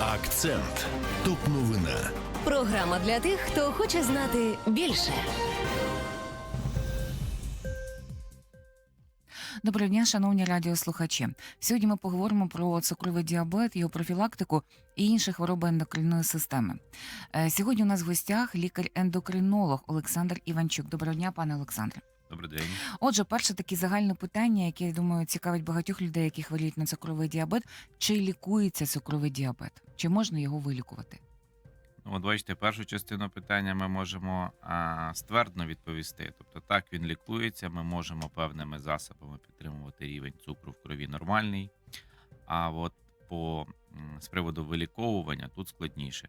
Акцент. Топ новина. Програма для тих, хто хоче знати більше. Доброго дня, шановні радіослухачі. Сьогодні ми поговоримо про цукровий діабет, його профілактику і інші хвороби ендокринної системи. Е, Сьогодні у нас в гостях лікар-ендокринолог Олександр Іванчук. Доброго дня, пане Олександре. Добрий день. Отже, перше таке загальне питання, яке я думаю цікавить багатьох людей, які хворіють на цукровий діабет. Чи лікується цукровий діабет? Чи можна його вилікувати? Ну, от бачите, першу частину питання ми можемо а, ствердно відповісти. Тобто, так він лікується, ми можемо певними засобами підтримувати рівень цукру в крові нормальний. А от по з приводу виліковування тут складніше.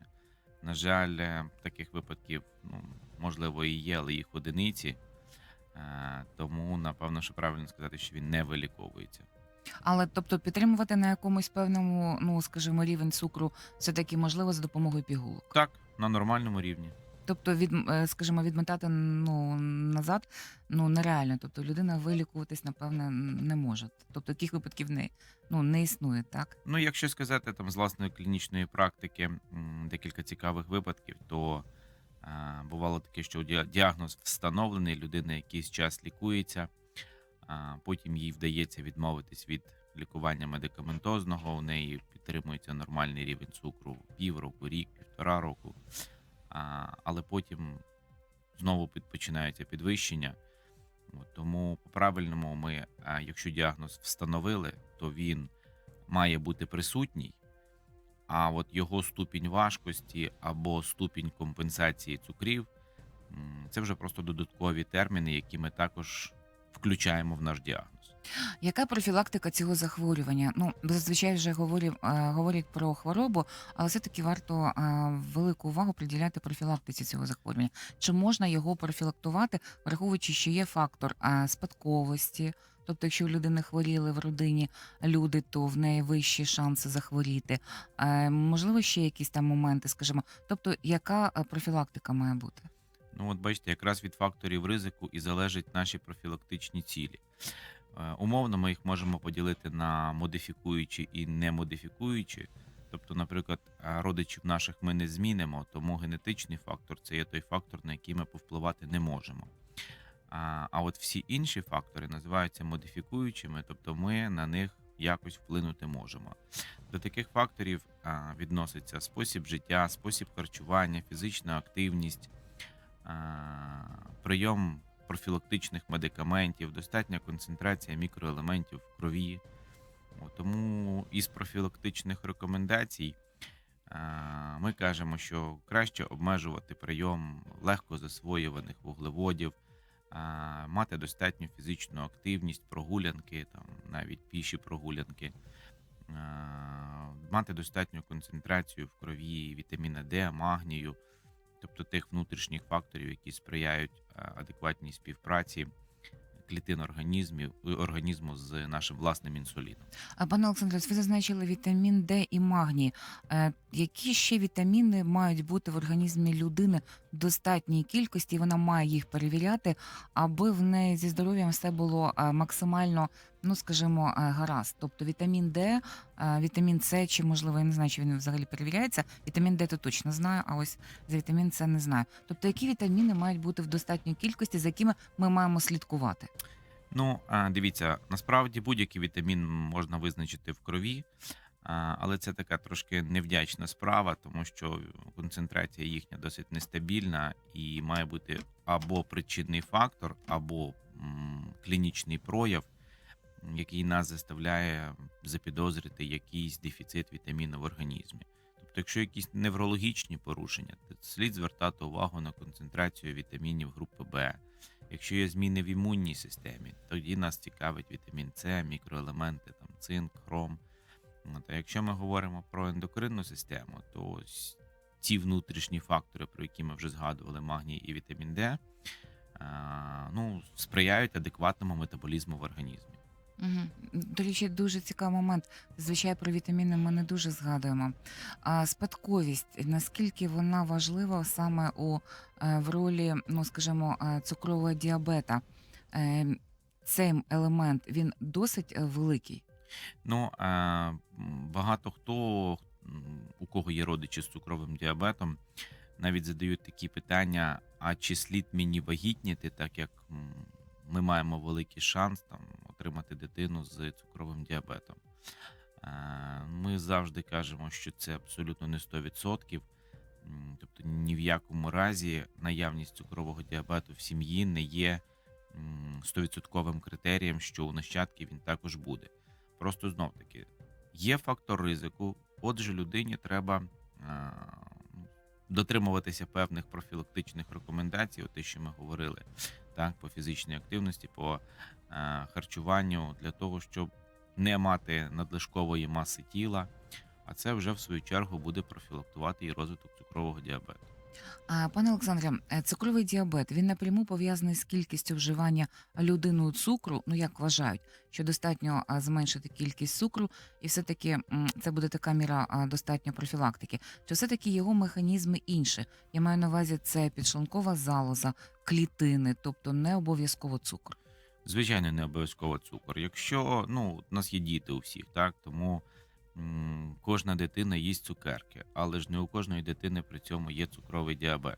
На жаль, е, таких випадків ну, можливо і є, але їх одиниці. Е, Тому напевно, що правильно сказати, що він не виліковується. Але тобто підтримувати на якомусь певному, ну скажімо, рівень цукру все таки можливо за допомогою пігулок. Так, на нормальному рівні. Тобто, від, е, скажімо, відмотати ну, назад ну, нереально. Тобто людина вилікуватись, напевне, не може. Тобто таких випадків не, ну, не існує, так? Ну, якщо сказати там з власної клінічної практики декілька цікавих випадків, то бувало таке, що діагноз встановлений, людина якийсь час лікується, потім їй вдається відмовитись від лікування медикаментозного. У неї підтримується нормальний рівень цукру півроку, рік, півтора року. Але потім знову починається підвищення. Тому по-правильному ми, якщо діагноз встановили, то він має бути присутній, а от його ступінь важкості або ступінь компенсації цукрів це вже просто додаткові терміни, які ми також включаємо в наш діагноз. Яка профілактика цього захворювання? Ну, зазвичай вже говорять, говорять про хворобу, але все-таки варто е, велику увагу приділяти профілактиці цього захворювання. Чи можна його профілактувати, враховуючи, що є фактор е, спадковості? Тобто, якщо у людини хворіли в родині люди, то в неї вищі шанси захворіти. Е, можливо, ще якісь там моменти, скажімо. Тобто, яка е, профілактика має бути? Ну, от бачите, якраз від факторів ризику і залежать наші профілактичні цілі. Е, Умовно, ми їх можемо поділити на модифікуючі і немодифікуючі. Тобто, наприклад, е, родичів наших ми не змінимо, тому генетичний фактор це є той фактор, на який ми повпливати не можемо. А, от всі інші фактори називаються модифікуючими, тобто ми на них якось вплинути можемо. До таких факторів відноситься спосіб життя, спосіб харчування, фізична активність, прийом профілактичних медикаментів, достатня концентрація мікроелементів в крові. Тому із профілактичних рекомендацій ми кажемо, що краще обмежувати прийом легко засвоюваних вуглеводів, мати достатню фізичну активність, прогулянки, там навіть піші прогулянки, мати достатню концентрацію в крові вітаміна Д, магнію, тобто тих внутрішніх факторів, які сприяють адекватній співпраці клітин організмів організму з нашим власним інсуліном. А пане Олександре, ви зазначили вітамін Д і магній. Е, які ще вітаміни мають бути в організмі людини достатній кількості? Вона має їх перевіряти, аби в неї зі здоров'ям все було е, максимально, ну скажімо, е, гаразд. Тобто вітамін Д, е, вітамін С, чи можливо я не знаю, чи він взагалі перевіряється. Вітамін Д то точно знаю, а ось за вітамін С не знаю. Тобто, які вітаміни мають бути в достатній кількості, за якими ми маємо слідкувати? Ну, дивіться, насправді будь-який вітамін можна визначити в крові, але це така трошки невдячна справа, тому що концентрація їхня досить нестабільна і має бути або причинний фактор, або клінічний прояв, який нас заставляє запідозрити якийсь дефіцит вітаміну в організмі. Тобто, якщо якісь неврологічні порушення, то слід звертати увагу на концентрацію вітамінів групи Б. Якщо є зміни в імунній системі, тоді нас цікавить вітамін С, мікроелементи, там цинк, хром. От, а якщо ми говоримо про ендокринну систему, то ось ці внутрішні фактори, про які ми вже згадували, магній і вітамін Д, ну, сприяють адекватному метаболізму в організмі. Угу. До речі, дуже цікавий момент. Звичайно, про вітаміни ми не дуже згадуємо. А спадковість, наскільки вона важлива саме у е, в ролі, ну скажімо, е, цукрового діабета? Е, Цей елемент він досить великий. Ну, багато хто, у кого є родичі з цукровим діабетом, навіть задають такі питання: а чи слід мені вагітніти, так як ми маємо великий шанс там отримати дитину з цукровим діабетом. Е, Ми завжди кажемо, що це абсолютно не 100%. Тобто ні в якому разі наявність цукрового діабету в сім'ї не є м, 100% критерієм, що у нащадків він також буде. Просто знов таки є фактор ризику, отже, людині треба е, дотримуватися певних профілактичних рекомендацій, те, що ми говорили, так, по фізичній активності, по харчуванню, для того, щоб не мати надлишкової маси тіла, а це вже в свою чергу буде профілактувати і розвиток цукрового діабету. Пане Олександре, е, цукровий діабет він напряму пов'язаний з кількістю вживання людиною цукру. Ну як вважають, що достатньо зменшити кількість цукру, і все-таки це буде така міра достатньо профілактики. Чи все-таки його механізми інші? Я маю на увазі це підшлункова залоза, клітини, тобто не обов'язково цукор. Звичайно, не обов'язково цукор. Якщо ну, у нас є діти у всіх, так тому м, кожна дитина їсть цукерки, але ж не у кожної дитини при цьому є цукровий діабет.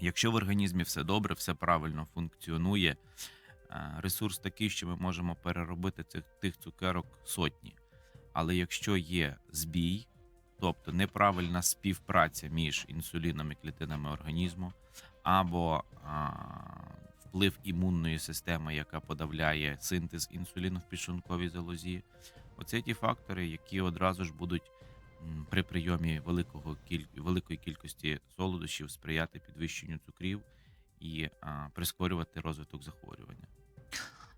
Якщо в організмі все добре, все правильно функціонує, е, ресурс такий, що ми можемо переробити цих тих цукерок сотні. Але якщо є збій, тобто неправильна співпраця між інсуліном і клітинами організму, або а, вплив імунної системи, яка подавляє синтез інсуліну в підшлунковій залозі. Оце ті фактори, які одразу ж будуть при прийомі великого кіль... великої кількості солодощів сприяти підвищенню цукрів і а, прискорювати розвиток захворювання.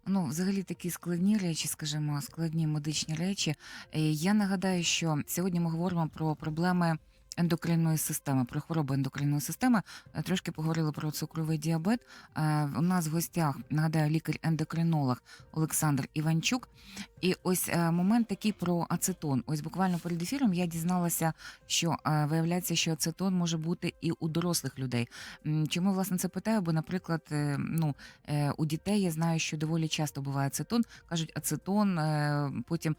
Ну, взагалі такі складні речі, скажімо, складні медичні речі. Е, Я нагадаю, що сьогодні ми говоримо про проблеми ендокринної системи, про хвороби ендокринної системи. Е, Трошки поговорили про цукровий діабет. Е, У нас в гостях нагадаю лікар-ендокринолог Олександр Іванчук. І ось е, момент такий про ацетон. Ось буквально перед ефіром я дізналася, що е, виявляється, що ацетон може бути і у дорослих людей. Чому власне це питаю? Бо, наприклад, е, ну у дітей я знаю, що доволі часто буває ацетон. кажуть, ацетон, потім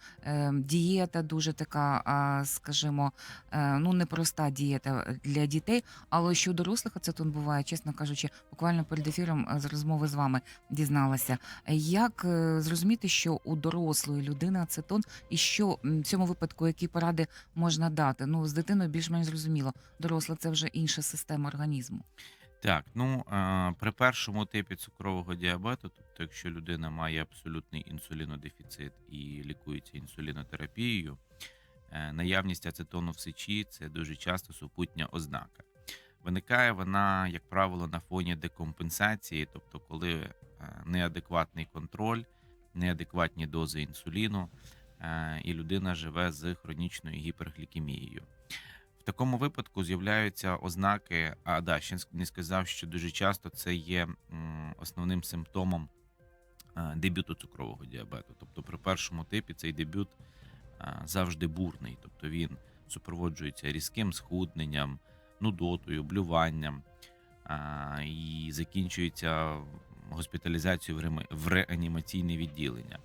дієта дуже така, скажімо, ну непроста дієта для дітей. Але що у дорослих ацетон буває, чесно кажучи, буквально перед ефіром з розмови з вами дізналася. Як зрозуміти, що у дорослої людини ацетон, і що в цьому випадку які поради можна дати? Ну з дитиною більш-менш зрозуміло. Доросла це вже інша система організму. Так, ну при першому типі цукрового діабету, тобто, якщо людина має абсолютний інсулінодефіцит і лікується інсулінотерапією, е, наявність ацетону в сечі це дуже часто супутня ознака. Виникає вона, як правило, на фоні декомпенсації, тобто, коли е, неадекватний контроль, неадекватні дози інсуліну, е, і людина живе з хронічною гіперглікемією. В такому випадку з'являються ознаки. А да, ще не сказав, що дуже часто це є основним симптомом е, дебюту цукрового діабету. Тобто, при першому типі цей дебют е, завжди бурний, тобто він супроводжується різким схудненням, нудотою, блюванням і закінчується госпіталізацією в реанімаційне відділення.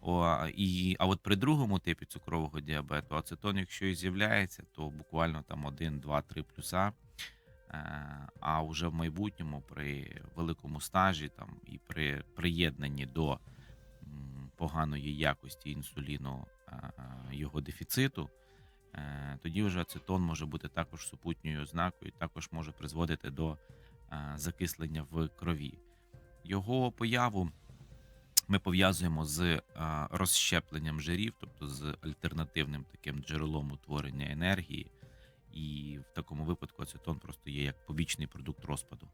О, і, а от при другому типі цукрового діабету ацетон, якщо і з'являється, то буквально там 1, 2, 3 плюса. Е, А вже в майбутньому при великому стажі там і при приєднанні до поганої якості інсуліну е, його дефіциту, е, тоді вже ацетон може бути також супутньою ознакою, також може призводити до закислення в крові. Його появу ми пов'язуємо з е, розщепленням жирів, тобто з альтернативним таким джерелом утворення енергії. І в такому випадку ацетон просто є як побічний продукт розпаду.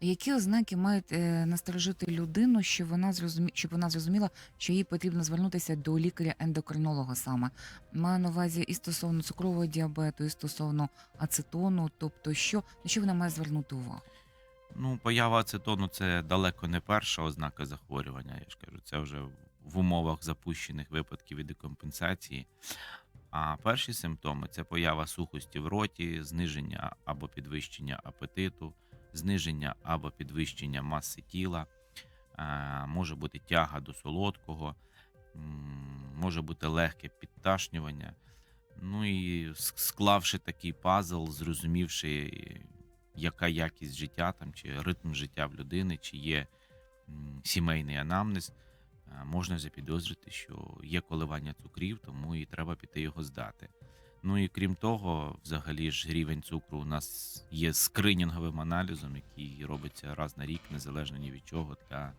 Які ознаки мають е, насторожити людину, щоб вона зрозумі... щоб вона зрозуміла, що їй потрібно звернутися до лікаря-ендокринолога саме? Маю на увазі і стосовно цукрового діабету, і стосовно ацетону, тобто що на що вона має звернути увагу? Ну, поява ацетону це далеко не перша ознака захворювання. Я ж кажу, це вже в умовах запущених випадків і декомпенсації. А перші симптоми це поява сухості в роті, зниження або підвищення апетиту, зниження або підвищення маси тіла, е, може бути тяга до солодкого, може бути легке підташнювання. Ну і склавши такий пазл, зрозумівши, яка якість життя там, чи ритм життя в людини, чи є сімейний анамнез, е, можна запідозрити, що є коливання цукрів, тому і треба піти його здати. Ну і крім того, взагалі ж рівень цукру у нас є скринінговим аналізом, який робиться раз на рік, незалежно ні від чого, для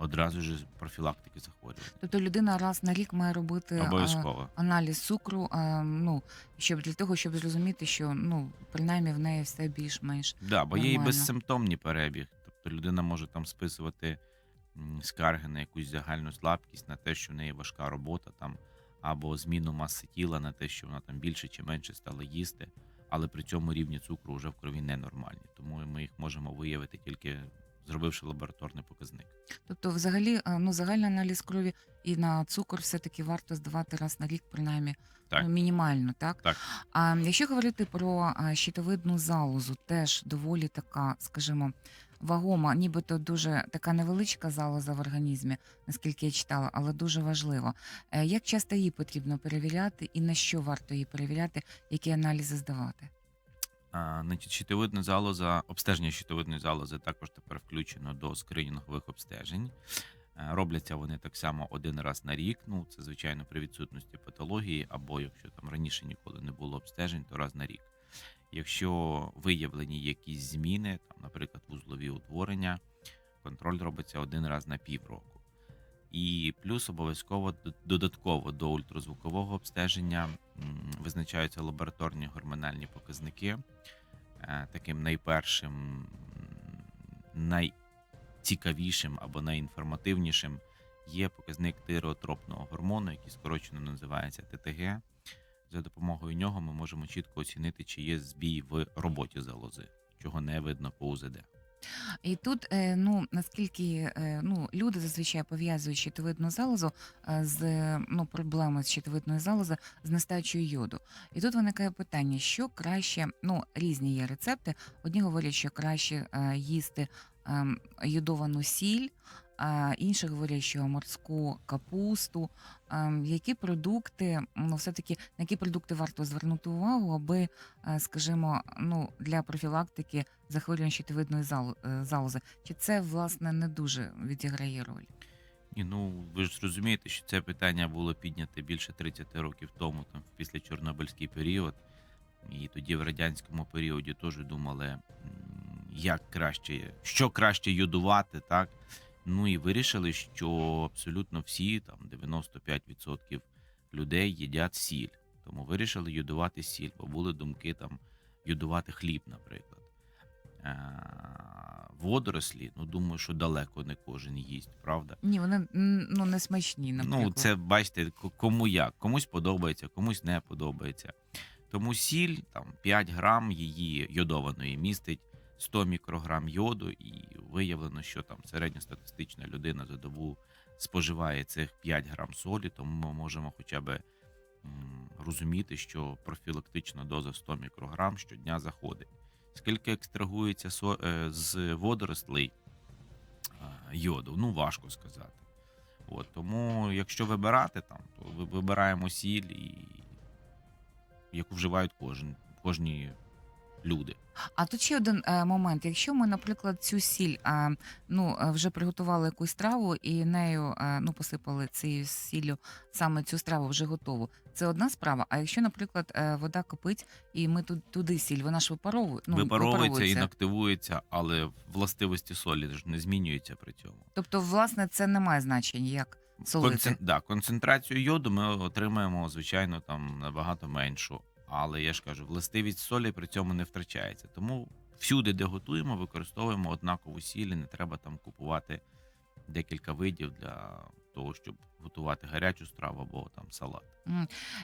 одразу ж профілактики захворювань. Тобто людина раз на рік має робити Обов'язково. аналіз цукру, ну щоб для того, щоб зрозуміти, що ну принаймні в неї все більш-менш. Да, бо є і Нормально. безсимптомний перебіг. Тобто людина може там списувати м, скарги на якусь загальну слабкість, на те, що в неї важка робота, там, або зміну маси тіла, на те, що вона там більше чи менше стала їсти, але при цьому рівні цукру вже в крові ненормальні. Тому ми їх можемо виявити тільки зробивши лабораторний показник. Тобто, взагалі, е, ну загальний аналіз крові і на цукор все-таки варто здавати раз на рік, принаймні Так. ну, мінімально, так? Так. А якщо говорити про е, щитовидну залозу, теж доволі така, скажімо, вагома, нібито дуже така невеличка залоза в організмі, наскільки я читала, але дуже важливо. Е, Як часто її потрібно перевіряти і на що варто її перевіряти, які аналізи здавати? Значить, щитовидна залоза, обстеження щитовидної залози також тепер включено до скринінгових обстежень. Е, Робляться вони так само один раз на рік. Ну, це звичайно при відсутності патології, або якщо там раніше ніколи не було обстежень, то раз на рік. Якщо виявлені якісь зміни, там, наприклад, вузлові утворення, контроль робиться один раз на півроку. І плюс обов'язково додатково до ультразвукового обстеження визначаються лабораторні гормональні показники. Е, Таким найпершим, найцікавішим або найінформативнішим є показник тиреотропного гормону, який скорочено називається ТТГ. За допомогою нього ми можемо чітко оцінити, чи є збій в роботі залози, чого не видно по УЗД. І тут, е, ну наскільки е, ну люди зазвичай пов'язують щитовидну залозу е, з ну проблеми з щитовидною залози з нестачею йоду. І тут виникає питання, що краще, ну різні є рецепти. Одні говорять, що краще їсти ем, йодовану сіль. А інші говорять, що морську капусту. Ем, Які продукти, ну все-таки на які продукти варто звернути увагу, аби, е, скажімо, ну для профілактики захворювань щитовидної е, залози? Чи це власне не дуже відіграє роль? Ні, ну ви ж розумієте, що це питання було підняте більше 30 років тому, там після Чорнобильський період. І тоді в радянському періоді теж думали, як краще, що краще йодувати, так. Ну і вирішили, що абсолютно всі, там 95% людей їдять сіль. Тому вирішили йодувати сіль, бо були думки там йодувати хліб, наприклад. Е, Водорослі, ну думаю, що далеко не кожен їсть, правда? Ні, вони ну не смачні, наприклад. Ну, це бачите, кому як. Комусь подобається, комусь не подобається. Тому сіль, там 5 грам її йодованої містить 100 мікрограм йоду, і виявлено, що там середньостатистична людина за добу споживає цих 5 грам солі, тому ми можемо хоча б розуміти, що профілактична доза 100 мікрограм щодня заходить. Скільки екстрагується е, з водорослей е, йоду, ну важко сказати. От, тому, якщо вибирати там, то вибираємо сіль, і, яку вживають кожен, кожні люди. А тут ще один е, момент. Якщо ми, наприклад, цю сіль е, ну, е, вже приготували якусь страву і нею е, ну, посипали цією сіллю саме цю страву вже готову, це одна справа. А якщо, наприклад, е, вода кипить і ми тут туди сіль, вона ж випаровує, ну, Випаровується, інактивується, але властивості солі ж не змінюються при цьому. Тобто, власне, це не має значення, як солити. Концен... Да, концентрацію йоду ми отримаємо, звичайно, там набагато меншу. Але я ж кажу, властивість солі при цьому не втрачається. Тому всюди, де готуємо, використовуємо однакову сіль, не треба там купувати декілька видів для того, щоб готувати гарячу страву або там салат.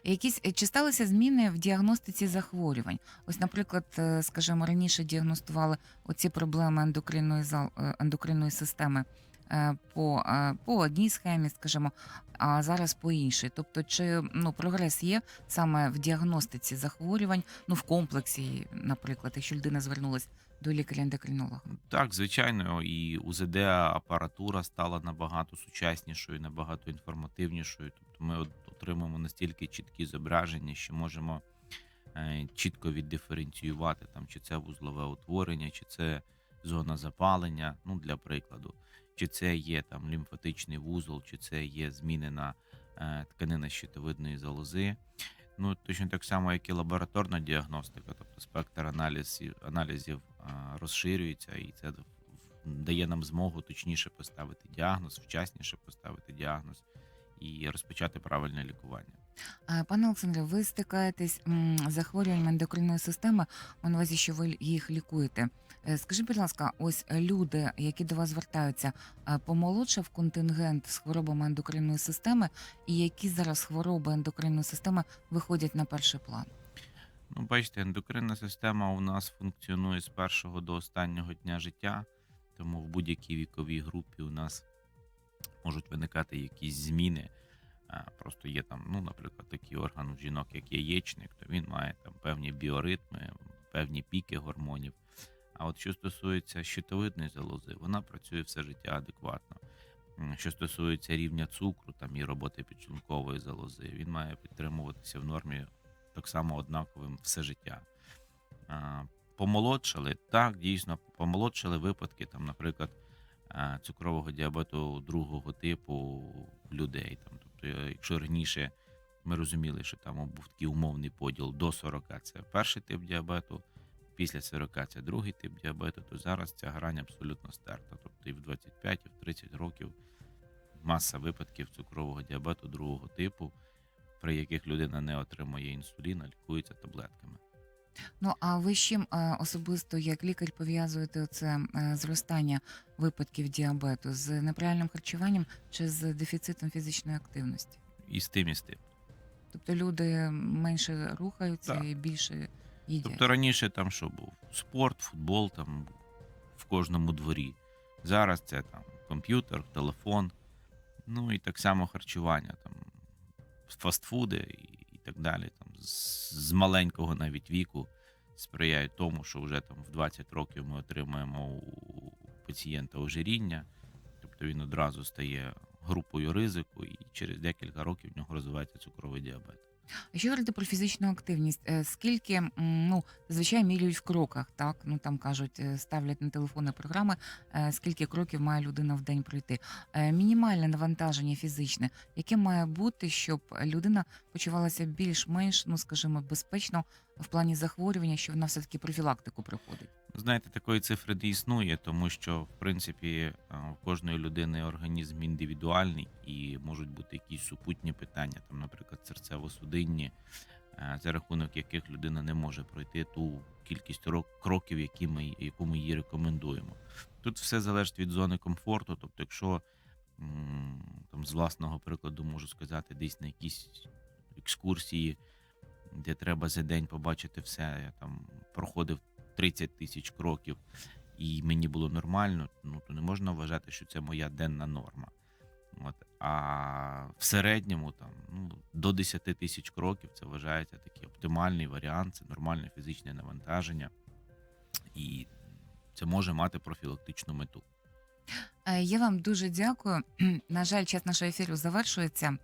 Якісь чи сталися зміни в діагностиці захворювань? Ось, наприклад, е, скажімо, раніше діагностували оці проблеми ендокринної зал е, ендокринної системи е, по, по одній схемі, скажімо. А зараз по іншій. Тобто, чи ну прогрес є саме в діагностиці захворювань, ну в комплексі, наприклад, якщо людина звернулась до лікаря-ендокринолога? Так, звичайно, і УЗД апаратура стала набагато сучаснішою, набагато інформативнішою. Тобто ми отримуємо настільки чіткі зображення, що можемо е, чітко віддиференціювати, там, чи це вузлове утворення, чи це зона запалення, ну для прикладу, чи це є там лімфатичний вузол, чи це є змінена е, тканина щитовидної залози. Ну, точно так само, як і лабораторна діагностика, тобто спектр аналізів, аналізів розширюється, і це дає нам змогу точніше поставити діагноз, вчасніше поставити діагноз і розпочати правильне лікування. Пане Олександре, ви стикаєтесь з захворюванням ендокринної системи, у увазі, що ви їх лікуєте. Е, Скажіть, будь ласка, ось люди, які до вас звертаються, помолодшав контингент з хворобами ендокринної системи, і які зараз хвороби ендокринної системи виходять на перший план? Ну, бачите, ендокринна система у нас функціонує з першого до останнього дня життя, тому в будь-якій віковій групі у нас можуть виникати якісь зміни. Просто є там, ну, наприклад, такий орган у жінок, як яєчник, то він має там певні біоритми, певні піки гормонів. А от що стосується щитовидної залози, вона працює все життя адекватно. Що стосується рівня цукру там і роботи підшлункової залози, він має підтримуватися в нормі так само однаковим все життя. Помолодшали, так, дійсно, помолодшали випадки, там, наприклад, цукрового діабету другого типу людей. Там, якщо раніше ми розуміли, що там був такий умовний поділ до 40 це перший тип діабету, після 40 це другий тип діабету, то зараз ця грань абсолютно стерта. Тобто і в 25, і в 30 років маса випадків цукрового діабету другого типу, при яких людина не отримує інсуліна, лікується таблетками. Ну а ви з чим е, особисто як лікар пов'язуєте це е, зростання випадків діабету з неправильним харчуванням чи з дефіцитом фізичної активності? І з тим, і з тим. Тобто люди менше рухаються Так. і більше їдять. Тобто раніше там що був? Спорт, футбол там в кожному дворі. Зараз це там комп'ютер, телефон, ну і так само харчування, там фастфуди так далі. Там з, маленького навіть віку сприяють тому, що вже там в 20 років ми отримуємо у пацієнта ожиріння, тобто він одразу стає групою ризику, і через декілька років в нього розвивається цукровий діабет. Якщо говорити про фізичну активність, е, скільки ну зазвичай міряють в кроках, так ну там кажуть, е, ставлять на телефони програми, е, скільки кроків має людина в день пройти. Мінімальне навантаження фізичне, яке має бути, щоб людина почувалася більш-менш, ну скажімо, безпечно в плані захворювання, що вона все таки профілактику проходить. Знаєте, такої цифри не існує, тому що в принципі а, у кожної людини організм індивідуальний і можуть бути якісь супутні питання, там, наприклад, серцево-судинні, е, за рахунок яких людина не може пройти ту кількість кроків, які ми, яку ми їй рекомендуємо. Тут все залежить від зони комфорту. Тобто, якщо там з власного прикладу можу сказати, десь на якісь екскурсії, де треба за день побачити все, я там проходив 30 тисяч кроків, і мені було нормально, ну то не можна вважати, що це моя денна норма. От. А в середньому там ну, до 10 тисяч кроків це вважається такий оптимальний варіант, це нормальне фізичне навантаження, і це може мати профілактичну мету. Е, Я вам дуже дякую. На жаль, час нашого ефіру завершується.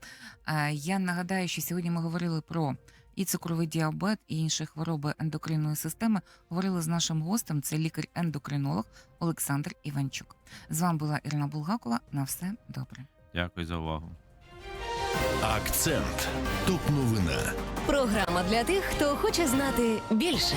Е, Я нагадаю, що сьогодні ми говорили про і цукровий діабет, і інші хвороби ендокринної системи. Говорили з нашим гостем. Це лікар-ендокринолог Олександр Іванчук. З вами була Ірина Булгакова. На все добре. Дякую за увагу. Акцент. Топ новина. Програма для тих, хто хоче знати більше.